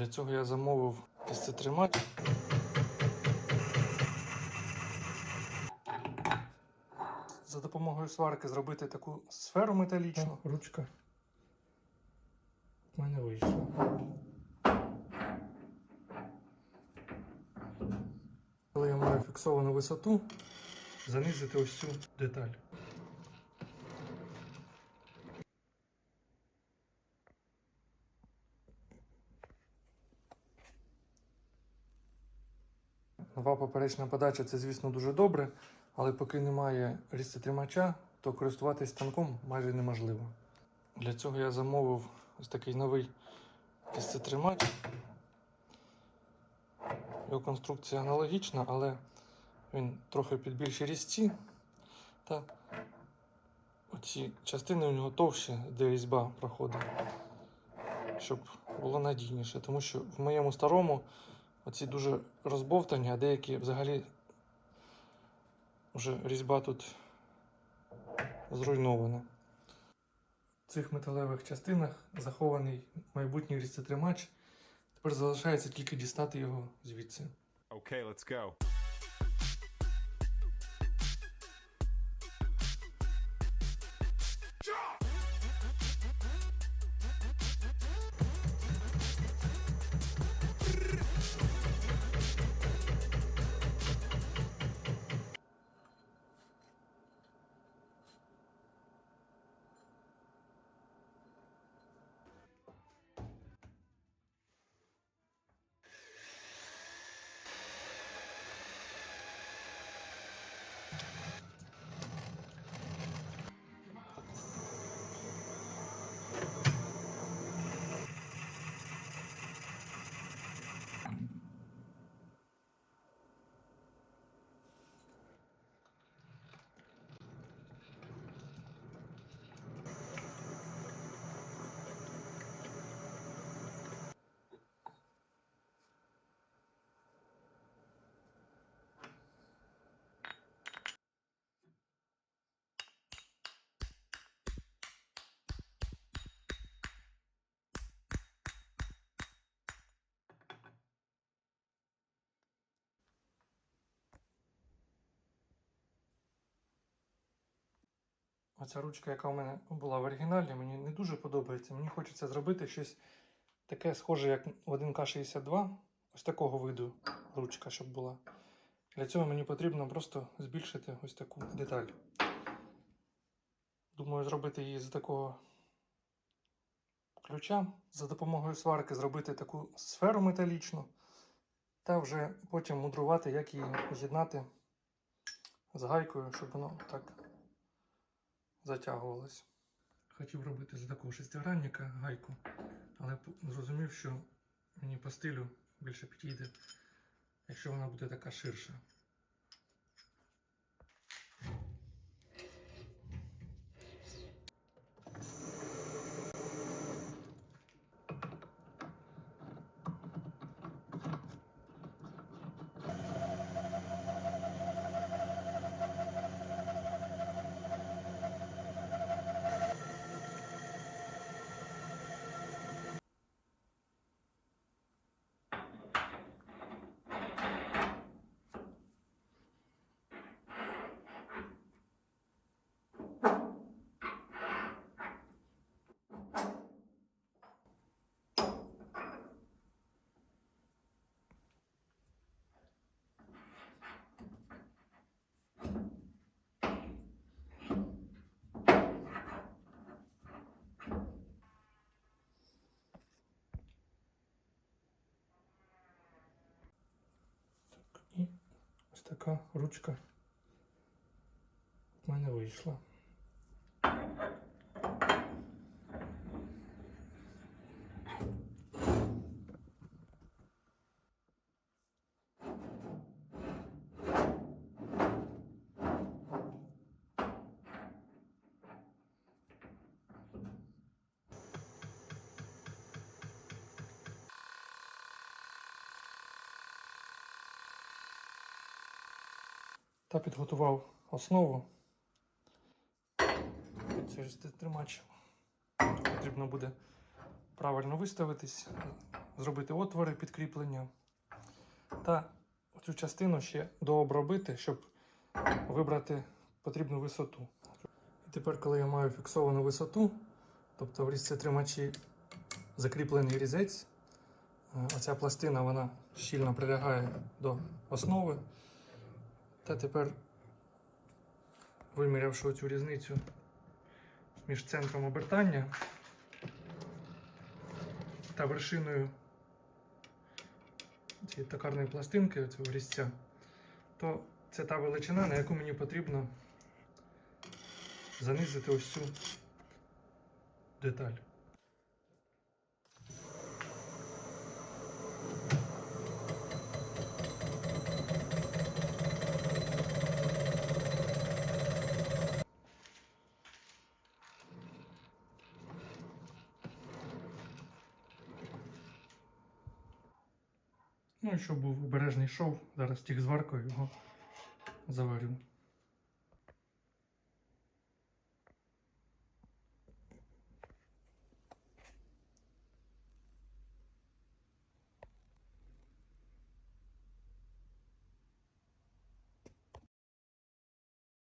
Для цього я замовив тримач. За допомогою сварки зробити таку сферу металічну. Ручка в мене вийшла. Коли я маю фіксовану висоту, занизити ось цю деталь. Нова поперечна подача це, звісно, дуже добре, але поки немає різцетримача, то користуватись станком майже неможливо. Для цього я замовив ось такий новий різцетримач. Його конструкція аналогічна, але він трохи під більші різці. Та оці частини у нього товщі, де різьба проходить, щоб було надійніше. Тому що в моєму старому оці дуже розбовтані, а деякі взагалі вже різьба тут зруйнована. В цих металевих частинах захований майбутній різцетримач. Тепер залишається тільки дістати його звідси. Okay, let's go. Оця ручка, яка у мене була в оригіналі, мені не дуже подобається. Мені хочеться зробити щось таке схоже, як 1К62. Ось такого виду ручка, щоб була. Для цього мені потрібно просто збільшити ось таку деталь. Думаю, зробити її з такого ключа. За допомогою сварки зробити таку сферу металічну. Та вже потім мудрувати, як її з'єднати з гайкою, щоб воно так затягувалось. Хотів робити з такого шестигранника гайку, але зрозумів, що мені по стилю більше підійде, якщо вона буде така ширша. І ось така ручка в мене вийшла. Та підготував основу. Через тримач потрібно буде правильно виставитись, зробити отвори підкріплення. Та цю частину ще дообробити, щоб вибрати потрібну висоту. І тепер, коли я маю фіксовану висоту, тобто в різці тримачі закріплений різець, е, оця пластина вона щільно прилягає до основи. Та тепер, вимірявши цю різницю між центром обертання та вершиною цієї токарної пластинки, цього різця, то це та величина, на яку мені потрібно занизити ось цю деталь. Ну і щоб був обережний шов, зараз тих зваркою його заварю.